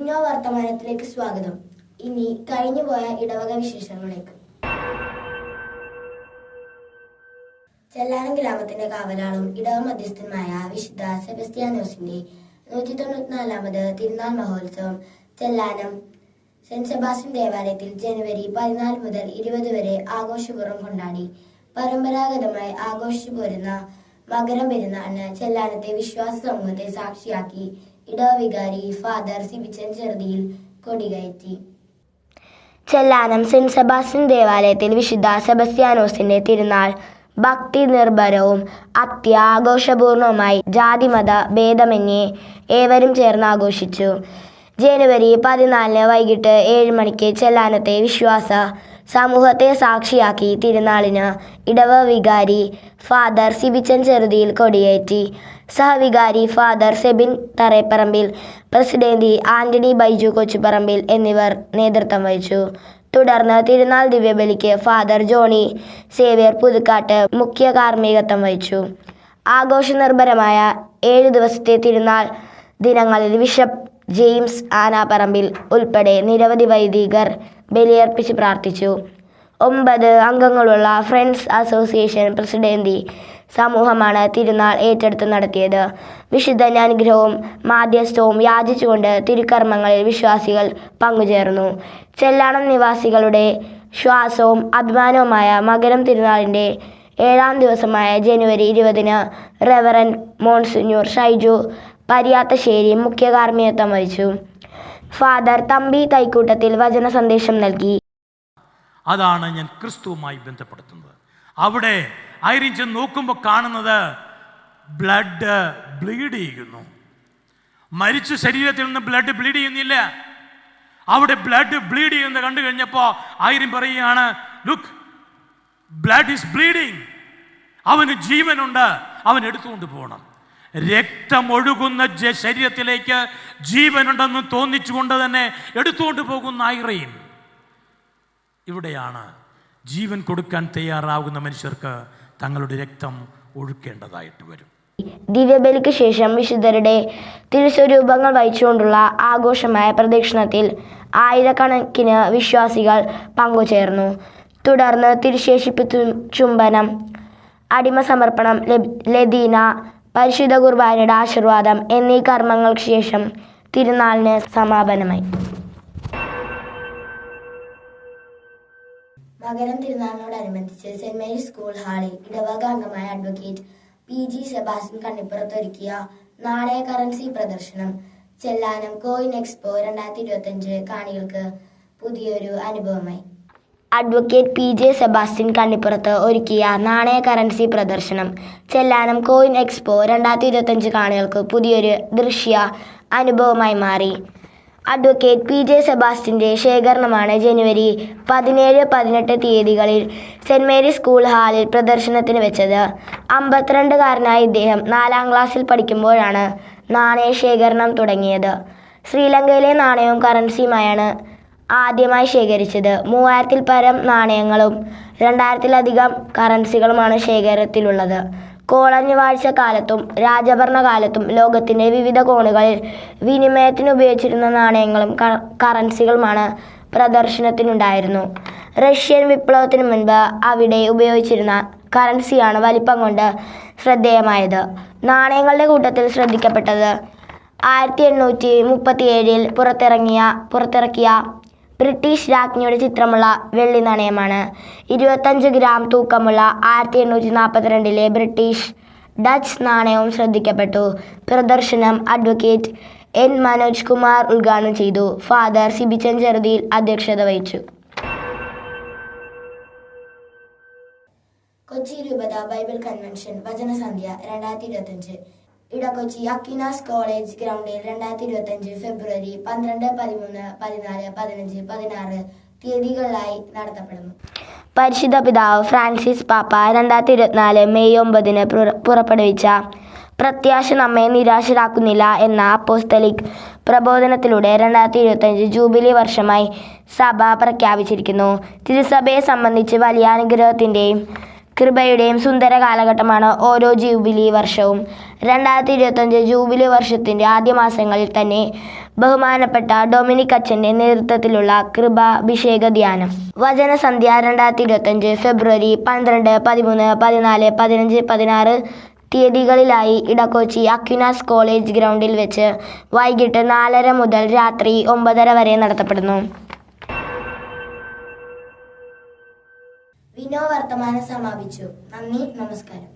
ഇഗ്നോ വർത്തമാനത്തിലേക്ക് സ്വാഗതം. ഇനി കഴിഞ്ഞുപോയ ഇടവക വിശേഷങ്ങളിലേക്ക്. ചെല്ലാനം ഗ്രാമത്തിന്റെ കാവലാളും ഇടവ മധ്യസ്ഥനുമായ വിശുദ്ധ സെബസ്ത്യാനോസിന്റെ നൂറ്റി തൊണ്ണൂറ്റിനാലാമത് തിരുനാൾ മഹോത്സവം ചെല്ലാനം സെന്റ് സെബാസ്റ്റ്യൻ ദേവാലയത്തിൽ ജനുവരി പതിനാല് മുതൽ ഇരുപത് വരെ ആഘോഷപൂർവം കൊണ്ടാടി. പരമ്പരാഗതമായി ആഘോഷിച്ചു പോരുന്ന മകരം പെരുന്നാളിന് ചെല്ലാനത്തെ വിശ്വാസ സമൂഹത്തെ സാക്ഷിയാക്കി ഇടവ വികാരി ഫാദർ സിബിച്ചൻ ചെറുതിയിൽ കൊടികയറ്റി. ചെല്ലാനം സെന്റ് സെബാസ്റ്റ്യൻ ദേവാലയത്തിൽ വിശുദ്ധ സെബസ്ത്യാനോസിന്റെ തിരുനാൾ. ഭക്തി നിർഭരവും അത്യാഘോഷപൂർണവുമായി ജാതിമത ഭേദമന്യേ ഏവരും ചേർന്ന് ആഘോഷിച്ചു. ജനുവരി പതിനാലിന് വൈകിട്ട് ഏഴ് മണിക്ക് ചെല്ലാനത്തെ വിശ്വാസ സമൂഹത്തെ സാക്ഷിയാക്കി തിരുനാളിന് ഇടവ വികാരി ഫാദർ സിബിച്ചൻ ചെറുതിയിൽ കൊടിയേറ്റി. സഹവികാരി father Sebin Tharepparambil president Antony Baiju Kochuparambil എന്നിവർ നേതൃത്വം വഹിച്ചു. തുടർന്ന് തിരുനാൾ ദിവ്യബലിക്ക് ഫാദർ ജോണി സേവ്യർ പുതുക്കാട്ട് മുഖ്യ കാർമ്മികത്വം വഹിച്ചു. ആഘോഷനിർഭരമായ ഏഴു ദിവസത്തെ തിരുനാൾ ദിനങ്ങളിൽ ബിഷപ്പ് ജെയിംസ് ആനാപ്പറമ്പിൽ ഉൾപ്പെടെ നിരവധി വൈദികർ ബലിയർപ്പിച്ച് പ്രാർത്ഥിച്ചു. ഒമ്പത് അംഗങ്ങളുള്ള ഫ്രണ്ട്സ് അസോസിയേഷൻ പ്രസിഡന്റി സമൂഹമാണ് തിരുനാൾ ഏറ്റെടുത്ത് നടത്തിയത്. വിശുദ്ധ അനുഗ്രഹവും മാധ്യസ്ഥവും യാചിച്ചുകൊണ്ട് തിരുക്കർമ്മങ്ങളിൽ വിശ്വാസികൾ പങ്കുചേർന്നു. ചെല്ലാണം നിവാസികളുടെ ശ്വാസവും അഭിമാനവുമായ മകരം തിരുനാളിന്റെ ഏഴാം ദിവസമായ ജനുവരി ഇരുപതിന് റെവറൻ മോൺസിഞ്ഞൂർ ഷൈജു പരിയാത്തശ്ശേരി മുഖ്യ കാർമ്മികത്വം വഹിച്ചു. ഫാദർ തമ്പി തൈക്കൂട്ടത്തിൽ വചന സന്ദേശം നൽകി. അതാണ് ഞാൻ ക്രിസ്തുവുമായി ബന്ധപ്പെടുത്തുന്നത്. അവിടെ ചെന്ന് നോക്കുമ്പോൾ കാണുന്നത് ബ്ലഡ് ബ്ലീഡ് ചെയ്യുന്നു. മരിച്ച ശരീരത്തിൽ നിന്ന് ബ്ലഡ് ബ്ലീഡ് ചെയ്യുന്നില്ല. അവിടെ ബ്ലഡ് ബ്ലീഡ് ചെയ്യുന്നത് കണ്ടു കഴിഞ്ഞപ്പോൾ ആയിരം പറയുകയാണ് ലുക്ക് ബ്ലഡ് ഈസ് ബ്ലീഡിങ് അവന് ജീവനുണ്ട്. അവൻ എടുത്തുകൊണ്ട് പോകണം. രക്തം ഒഴുകുന്ന ജ- ശരീരത്തിലേക്ക് ജീവനുണ്ടെന്ന് തോന്നിച്ചുകൊണ്ട് തന്നെ എടുത്തുകൊണ്ട് പോകുന്ന ഐറയും ഇവിടെയാണ് ജീവൻ കൊടുക്കാൻ തയ്യാറാകുന്ന മനുഷ്യർക്ക് തങ്ങളുടെ രക്തം ഒഴുക്കേണ്ടതായിട്ട് വരും. ദിവ്യബലിക്ക് ശേഷം വിശുദ്ധരുടെ തിരുസ്വരൂപങ്ങൾ വഹിച്ചുകൊണ്ടുള്ള ആഘോഷമായ പ്രദക്ഷിണത്തിൽ ആയിരക്കണക്കിന് വിശ്വാസികൾ പങ്കുചേർന്നു. തുടർന്ന് തിരുശേഷിപ്പ് ചുംബനം അടിമ സമർപ്പണം ലദീന പരിശുദ്ധ കുർബാനയുടെ ആശീർവാദം എന്നീ കർമ്മങ്ങൾക്ക് ശേഷം തിരുനാളിന് സമാപനമായി. മകരം തിരുനാളിനോടനുബന്ധിച്ച് സെന്റ് മേരീസ് സ്കൂൾ ഹാളിൽ ഇടവക അംഗമായ advocate P G Sebastian Kannippurath ഒരുക്കിയ നാണയ കറൻസി പ്രദർശനം ചെല്ലാനം കോയിൻ എക്സ്പോ രണ്ടായിരത്തി ഇരുപത്തഞ്ച് കാണികൾക്ക് പുതിയൊരു അനുഭവമായി. Advocate P J Sebastian Kannippurath ഒരുക്കിയ നാണയ കറൻസി പ്രദർശനം. ചെല്ലാനം കോയിൻ എക്സ്പോ രണ്ടായിരത്തി ഇരുപത്തഞ്ച് കാണികൾക്ക് പുതിയൊരു ദൃശ്യ അനുഭവമായി മാറി. അഡ്വക്കേറ്റ് പി ജെ സെബാസ്റ്റിന്റെ ശേഖരണമാണ് ജനുവരി പതിനേഴ് പതിനെട്ട് തീയതികളിൽ സെന്റ് മേരി സ്കൂൾ ഹാളിൽ പ്രദർശനത്തിന് വെച്ചത്. അമ്പത്തിരണ്ടുകാരനായ ഇദ്ദേഹം നാലാം ക്ലാസ്സിൽ പഠിക്കുമ്പോഴാണ് നാണയ ശേഖരണം തുടങ്ങിയത്. ശ്രീലങ്കയിലെ നാണയവും കറൻസിയുമായാണ് ആദ്യമായി ശേഖരിച്ചത് മൂവായിരത്തിൽ പരം നാണയങ്ങളും രണ്ടായിരത്തിലധികം കറൻസികളുമാണ് ശേഖരത്തിലുള്ളത്. കോളനി വാഴ്ച കാലത്തും രാജഭരണകാലത്തും ലോകത്തിന്റെ വിവിധ കോണുകളിൽ വിനിമയത്തിന് ഉപയോഗിച്ചിരുന്ന നാണയങ്ങളും കറൻസികളുമാണ് പ്രദർശനത്തിനുണ്ടായിരുന്നു. റഷ്യൻ വിപ്ലവത്തിന് മുൻപ് അവിടെ ഉപയോഗിച്ചിരുന്ന കറൻസിയാണ് വലിപ്പം കൊണ്ട് ശ്രദ്ധേയമായത്. നാണയങ്ങളുടെ കൂട്ടത്തിൽ ശ്രദ്ധിക്കപ്പെട്ടത് ആയിരത്തി എണ്ണൂറ്റി മുപ്പത്തി ഏഴിൽ പുറത്തിറങ്ങിയ പുറത്തിറക്കിയ ബ്രിട്ടീഷ് രാജ്ഞിയുടെ ചിത്രമുള്ള വെള്ളി നാണയമാണ്. ഇരുപത്തഞ്ച് ഗ്രാം തൂക്കമുള്ള ആയിരത്തി എണ്ണൂറ്റി നാൽപ്പത്തിരണ്ടിലെ ബ്രിട്ടീഷ് ഡച്ച് നാണയവും ശ്രദ്ധിക്കപ്പെട്ടു. പ്രദർശനം അഡ്വക്കേറ്റ് എൻ മനോജ് കുമാർ ഉദ്ഘാടനം ചെയ്തു. ഫാദർ സിബിച്ചൻ ചെറുതിയിൽ അധ്യക്ഷത വഹിച്ചു. കൊച്ചി രൂപത ബൈബിൾ കൺവെൻഷൻ വചനസന്ധ്യ രണ്ടായിരത്തി ഇരുപത്തഞ്ച് ഇടക്കൊച്ചി അക്കിനാസ് കോളേജ് ഗ്രൗണ്ടിൽ രണ്ടായിരത്തി ഇരുപത്തഞ്ച് ഫെബ്രുവരി പന്ത്രണ്ട് പതിമൂന്ന് പതിനാല് പതിനഞ്ച് പതിനാറ് തീയതികളിലായി നടത്തപ്പെടുന്നു. പരിശുദ്ധ പിതാവ് ഫ്രാൻസിസ് പാപ്പ രണ്ടായിരത്തി ഇരുപത്തിനാല് മെയ് ഒമ്പതിന് പുറ- പുറപ്പെടുവിച്ച പ്രത്യാശ നമ്മെ നിരാശരാക്കുന്നില്ല എന്ന അപ്പോസ്തലിക് പ്രബോധനത്തിലൂടെ രണ്ടായിരത്തി ഇരുപത്തഞ്ച് ജൂബിലി വർഷമായി സഭ പ്രഖ്യാപിച്ചിരിക്കുന്നു. തിരുസഭയെ സംബന്ധിച്ച് വലിയ അനുഗ്രഹത്തിന്റെയും കൃപയുടെയും സുന്ദര കാലഘട്ടമാണ് ഓരോ ജൂബിലി വർഷവും. രണ്ടായിരത്തി ഇരുപത്തഞ്ച് ജൂബിലി വർഷത്തിന്റെ ആദ്യ മാസങ്ങളിൽ തന്നെ ബഹുമാനപ്പെട്ട ഡൊമിനിക് അച്ഛന്റെ നേതൃത്വത്തിലുള്ള കൃപാഭിഷേക ധ്യാനം. വചനസന്ധ്യ രണ്ടായിരത്തി ഇരുപത്തഞ്ച് ഫെബ്രുവരി പന്ത്രണ്ട് പതിമൂന്ന് പതിനാല് പതിനഞ്ച് പതിനാറ് തീയതികളിലായി ഇടക്കൊച്ചി അക്യുനാസ് കോളേജ് ഗ്രൗണ്ടിൽ വെച്ച് വൈകിട്ട് നാലര മുതൽ രാത്രി ഒമ്പതര വരെ നടത്തപ്പെടുന്നു. വിനോ വർത്തമാനം സമാപിച്ചു. നന്ദി നമസ്കാരം.